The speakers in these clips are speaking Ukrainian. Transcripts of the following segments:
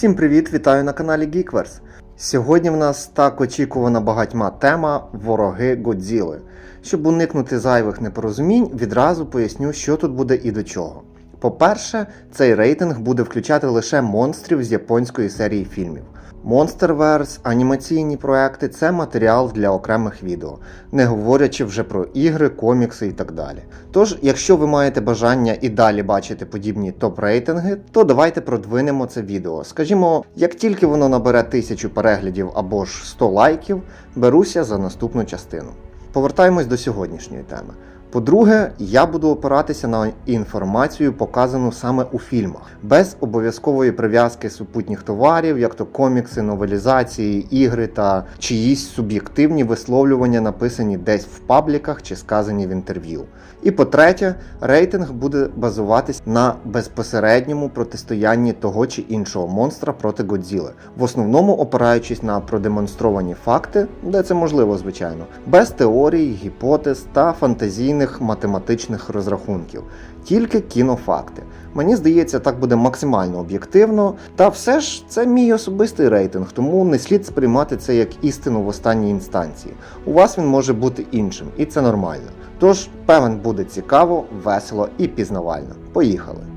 Всім привіт, вітаю на каналі Geekverse. Сьогодні в нас так очікувана багатьма тема вороги Годзіли. Щоб уникнути зайвих непорозумінь, відразу поясню, що тут буде і до чого. По-перше, цей рейтинг буде включати лише монстрів з японської серії фільмів. Monsterverse, анімаційні проекти це матеріал для окремих відео, не говорячи вже про ігри, комікси і так далі. Тож, якщо ви маєте бажання і далі бачити подібні топ-рейтинги, то давайте продвинемо це відео. Скажімо, як тільки воно набере тисячу переглядів або ж 100 лайків, беруся за наступну частину. Повертаємось до сьогоднішньої теми. По-друге, я буду опиратися на інформацію, показану саме у фільмах, без обов'язкової прив'язки супутніх товарів, як то комікси, новелізації, ігри та чиїсь суб'єктивні висловлювання, написані десь в пабліках чи сказані в інтерв'ю. І по-третє, рейтинг буде базуватись на безпосередньому протистоянні того чи іншого монстра проти Годзіли, в основному опираючись на продемонстровані факти, де це можливо, звичайно, без теорій, гіпотез та фантазійних математичних розрахунків, тільки кінофакти. Мені здається, так буде максимально об'єктивно. Та все ж це мій особистий рейтинг, тому не слід сприймати це як істину в останній інстанції. У вас він може бути іншим, і це нормально. Тож, певен, буде цікаво, весело і пізнавально. Поїхали!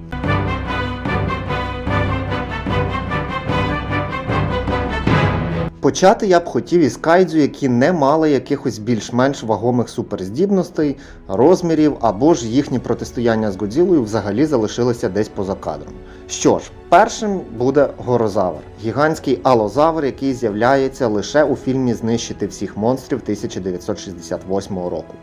Почати я б хотів із кайдзю, які не мали якихось більш-менш вагомих суперздібностей, розмірів або ж їхні протистояння з Годзілою взагалі залишилися десь поза кадром. Що ж, першим буде Горозавр, гігантський алозавр, який з'являється лише у фільмі Знищити всіх монстрів 1968 року.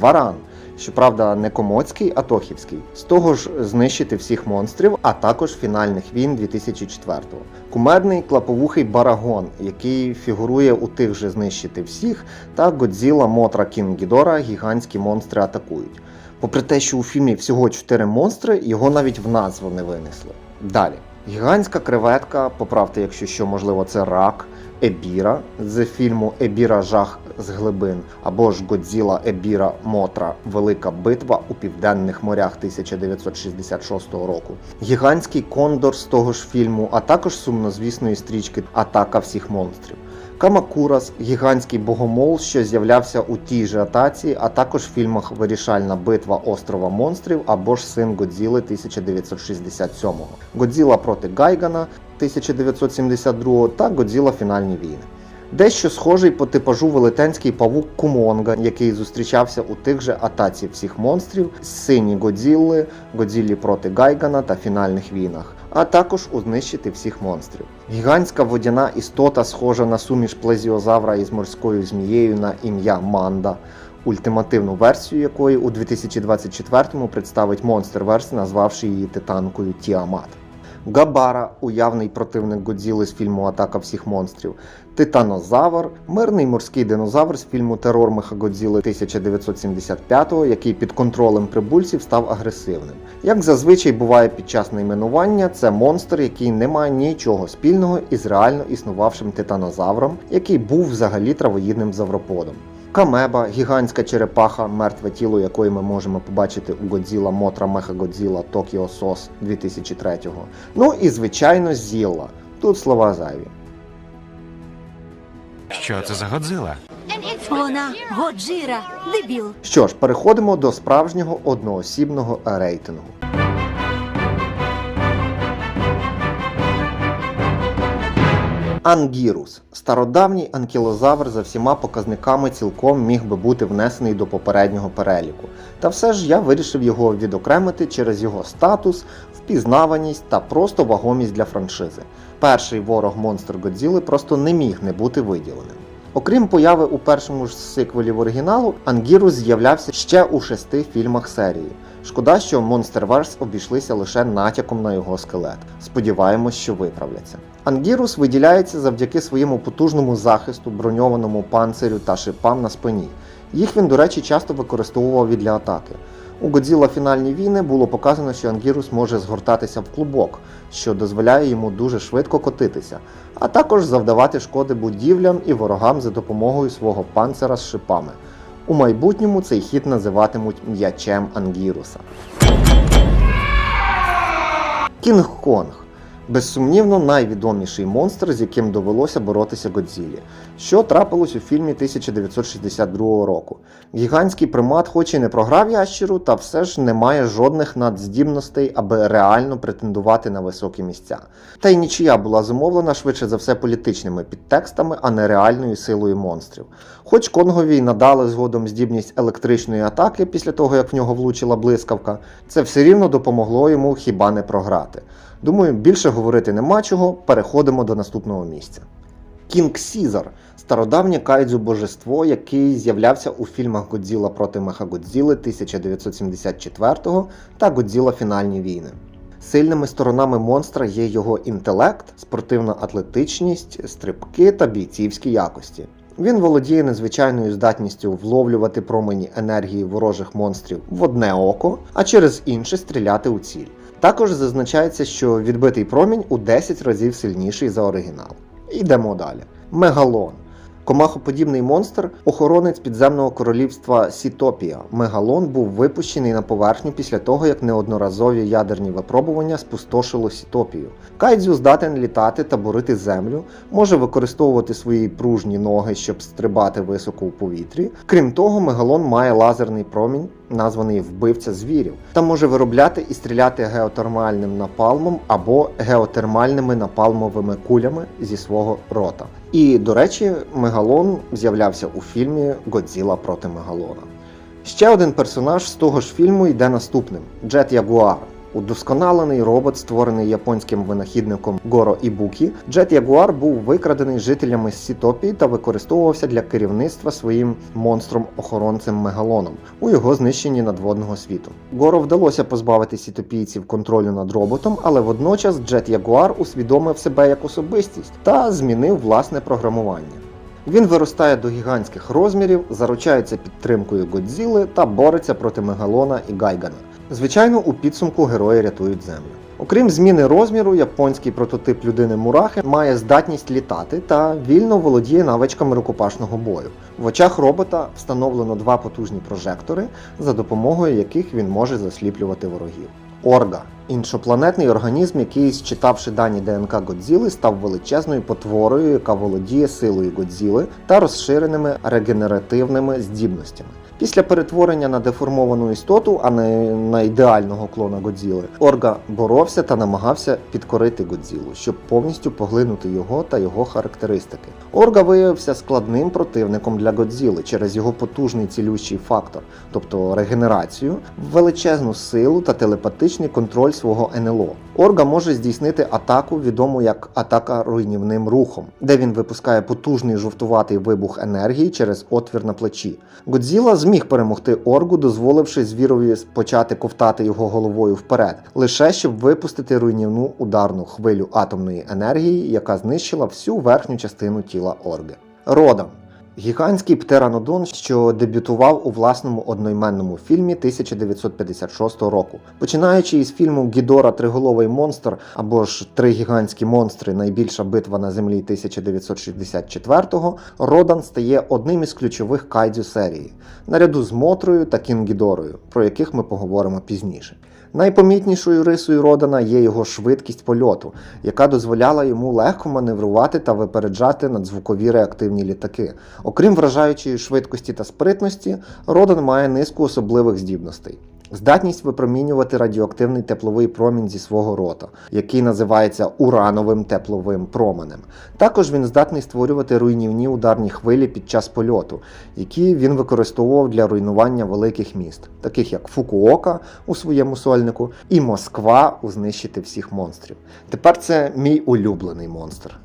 Варан, щоправда, не комоцький, а тохівський, з того ж знищити всіх монстрів, а також фінальних війн 2004-го. Кумедний клаповухий барагон, який фігурує у тих же знищити всіх, та Годзіла Мотра Кінг Гідора гігантські монстри атакують. Попри те, що у фільмі всього 4 монстри, його навіть в назву не винесли. Далі. Гігантська креветка, поправте, якщо що, можливо, це рак, Ебіра з фільму Ебіра Жах з глибин або ж Годзіла Ебіра Мотра Велика битва у південних морях 1966 року. Гігантський кондор з того ж фільму, а також сумнозвісної стрічки Атака всіх монстрів. Камакурас, гігантський богомол, що з'являвся у тій же атаці, а також в фільмах Вирішальна битва острова монстрів або ж Син Годзіли 1967-го, Годзіла проти Гайгана 1972 та Годзіла Фінальні війни. Дещо схожий по типажу велетенський павук Кумонга, який зустрічався у тих же атаці всіх монстрів, сині Годзілли, Годзіллі проти Гайгана та фінальних війнах, а також у знищити всих монстрів. Гігантська водяна істота, схожа на суміш плезіозавра із морською змією на ім'я Манда. Ультимативну версію якої у 2024-му представить Monsterverse, назвавши її титанкою Тіамат. Габара, уявний противник Годзіли з фільму Атака всіх монстрів, Титанозавр, мирний морський динозавр з фільму Терор Мехагодзіли 1975-го, який під контролем прибульців став агресивним. Як зазвичай буває під час найменування, це монстр, який не має нічого спільного із реально існувавшим титанозавром, який був взагалі травоїдним завроподом. Камеба, гігантська черепаха, мертве тіло якої ми можемо побачити у Годзіла Мотра Мехагодзіла Токіо Сос 2003-го. Ну і звичайно Зілла. Тут слова зайві. Що це за Годзила? Вона Годжіра, дебіл. Що ж, переходимо до справжнього одноосібного рейтингу. Ангірус стародавній анкілозавр за всіма показниками цілком міг би бути внесений до попереднього переліку. Та все ж я вирішив його відокремити через його статус, впізнаваність та просто вагомість для франшизи. Перший ворог монстр Годзіли просто не міг не бути виділеним. Окрім появи у першому ж сиквелів оригіналу, Ангірус з'являвся ще у шести фільмах серії. Шкода, що Monsterverse обійшлися лише натяком на його скелет. Сподіваємось, що виправляться. Ангірус виділяється завдяки своєму потужному захисту, броньованому панцирю та шипам на спині. Їх він, до речі, часто використовував і для атаки. У Годзіла фінальні війни було показано, що Ангірус може згортатися в клубок, що дозволяє йому дуже швидко котитися, а також завдавати шкоди будівлям і ворогам за допомогою свого панцира з шипами. У майбутньому цей хід називатимуть м'ячем Ангіруса. Кінг Конг Безсумнівно, найвідоміший монстр, з яким довелося боротися Годзілі, що трапилось у фільмі 1962 року. Гігантський примат, хоч і не програв ящеру, та все ж не має жодних надздібностей, аби реально претендувати на високі місця. Та й нічия була зумовлена швидше за все політичними підтекстами, а не реальною силою монстрів. Хоч Конгові надали згодом здібність електричної атаки після того, як в нього влучила блискавка, це все рівно допомогло йому хіба не програти. Думаю, більше говорити нема чого, переходимо до наступного місця. Кінг Сізар стародавнє кайдзю божество, який з'являвся у фільмах Годзіла проти Мехагодзіли 1974 та Годзіла Фінальні війни. Сильними сторонами монстра є його інтелект, спортивна атлетичність, стрибки та бійцівські якості. Він володіє незвичайною здатністю вловлювати промені енергії ворожих монстрів в одне око, а через інше стріляти у ціль. Також зазначається, що відбитий промінь у 10 разів сильніший за оригінал. Йдемо далі. Мегалон. Комахоподібний монстр охоронець підземного королівства Сітопія. Мегалон був випущений на поверхню після того, як неодноразові ядерні випробування спустошило Сітопію. Кайдзю здатен літати та борити землю, може використовувати свої пружні ноги, щоб стрибати високо у повітрі. Крім того, мегалон має лазерний промінь, названий вбивця звірів, та може виробляти і стріляти геотермальним напалмом або геотермальними напалмовими кулями зі свого рота. І, до речі, мегалон з'являвся у фільмі Годзіла проти Мегалона. Ще один персонаж з того ж фільму йде наступним: Джет Ягуар. Удосконалений робот, створений японським винахідником Горо Ібукі, Джет Ягуар був викрадений жителями Сітопії та використовувався для керівництва своїм монстром-охоронцем Мегалоном у його знищенні надводного світу. Горо вдалося позбавити сітопійців контролю над роботом, але водночас Джет Ягуар усвідомив себе як особистість та змінив власне програмування. Він виростає до гігантських розмірів, заручається підтримкою Годзіли та бореться проти Мегалона і Гайгана. Звичайно, у підсумку герої рятують землю. Окрім зміни розміру, японський прототип людини Мурахи має здатність літати та вільно володіє навичками рукопашного бою. В очах робота встановлено два потужні прожектори, за допомогою яких він може засліплювати ворогів. Орга іншопланетний організм, який, считавши дані ДНК Годзіли, став величезною потворою, яка володіє силою Годзіли та розширеними регенеративними здібностями. Після перетворення на деформовану істоту, а не на ідеального клона Годзіли, Орга боровся та намагався підкорити Годзілу, щоб повністю поглинути його та його характеристики. Орга виявився складним противником для Годзіли через його потужний цілющий фактор, тобто регенерацію, величезну силу та телепатичний контроль свого НЛО. Орга може здійснити атаку, відому як атака руйнівним рухом, де він випускає потужний жовтуватий вибух енергії через отвір на плечі. Годзіла зміг перемогти Оргу, дозволивши звірові почати ковтати його головою вперед, лише щоб випустити руйнівну ударну хвилю атомної енергії, яка знищила всю верхню частину тіла Орги. Родан Гігантський птеранодон, що дебютував у власному одноіменному фільмі 1956 року. Починаючи із фільму Гідора Триголовий монстр або ж Три гігантські монстри Найбільша битва на землі 1964-го, Родан стає одним із ключових кайдзю серії, наряду з Мотрою та Кінгідорою, про яких ми поговоримо пізніше. Найпомітнішою рисою Родана є його швидкість польоту, яка дозволяла йому легко маневрувати та випереджати надзвукові реактивні літаки. Окрім вражаючої швидкості та спритності, Родан має низку особливих здібностей. Здатність випромінювати радіоактивний тепловий промінь зі свого рота, який називається урановим тепловим променем. Також він здатний створювати руйнівні ударні хвилі під час польоту, які він використовував для руйнування великих міст, таких як Фукуока у своєму сольнику і Москва у знищити всіх монстрів. Тепер це мій улюблений монстр.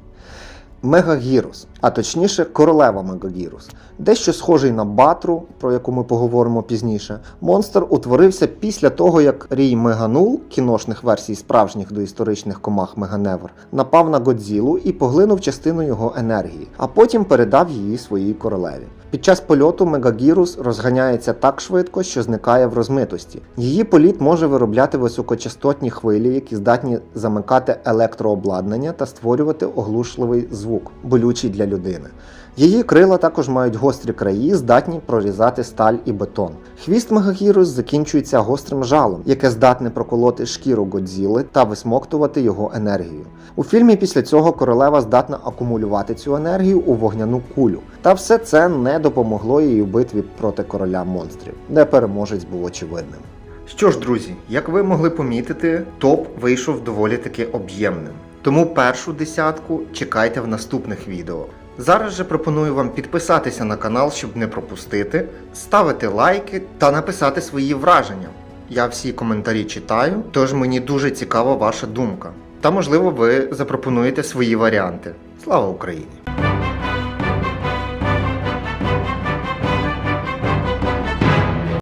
Мегагірус, а точніше королева Мегагірус. Дещо схожий на Батру, про яку ми поговоримо пізніше. Монстр утворився після того, як Рій Меганул, кіношних версій справжніх доісторичних комах Меганевр, напав на Годзілу і поглинув частину його енергії, а потім передав її своїй королеві. Під час польоту Мегагірус розганяється так швидко, що зникає в розмитості. Її політ може виробляти високочастотні хвилі, які здатні замикати електрообладнання та створювати оглушливий звук, болючий для людини. Її крила також мають гострі краї, здатні прорізати сталь і бетон. Хвіст Мегахірус закінчується гострим жалом, яке здатне проколоти шкіру Годзіли та висмоктувати його енергію. У фільмі після цього королева здатна акумулювати цю енергію у вогняну кулю. Та все це не допомогло їй у битві проти короля монстрів, де переможець був очевидним. Що ж, друзі, як ви могли помітити, топ вийшов доволі таки об'ємним. Тому першу десятку чекайте в наступних відео. Зараз же пропоную вам підписатися на канал, щоб не пропустити, ставити лайки та написати свої враження. Я всі коментарі читаю, тож мені дуже цікава ваша думка. Та можливо ви запропонуєте свої варіанти. Слава Україні!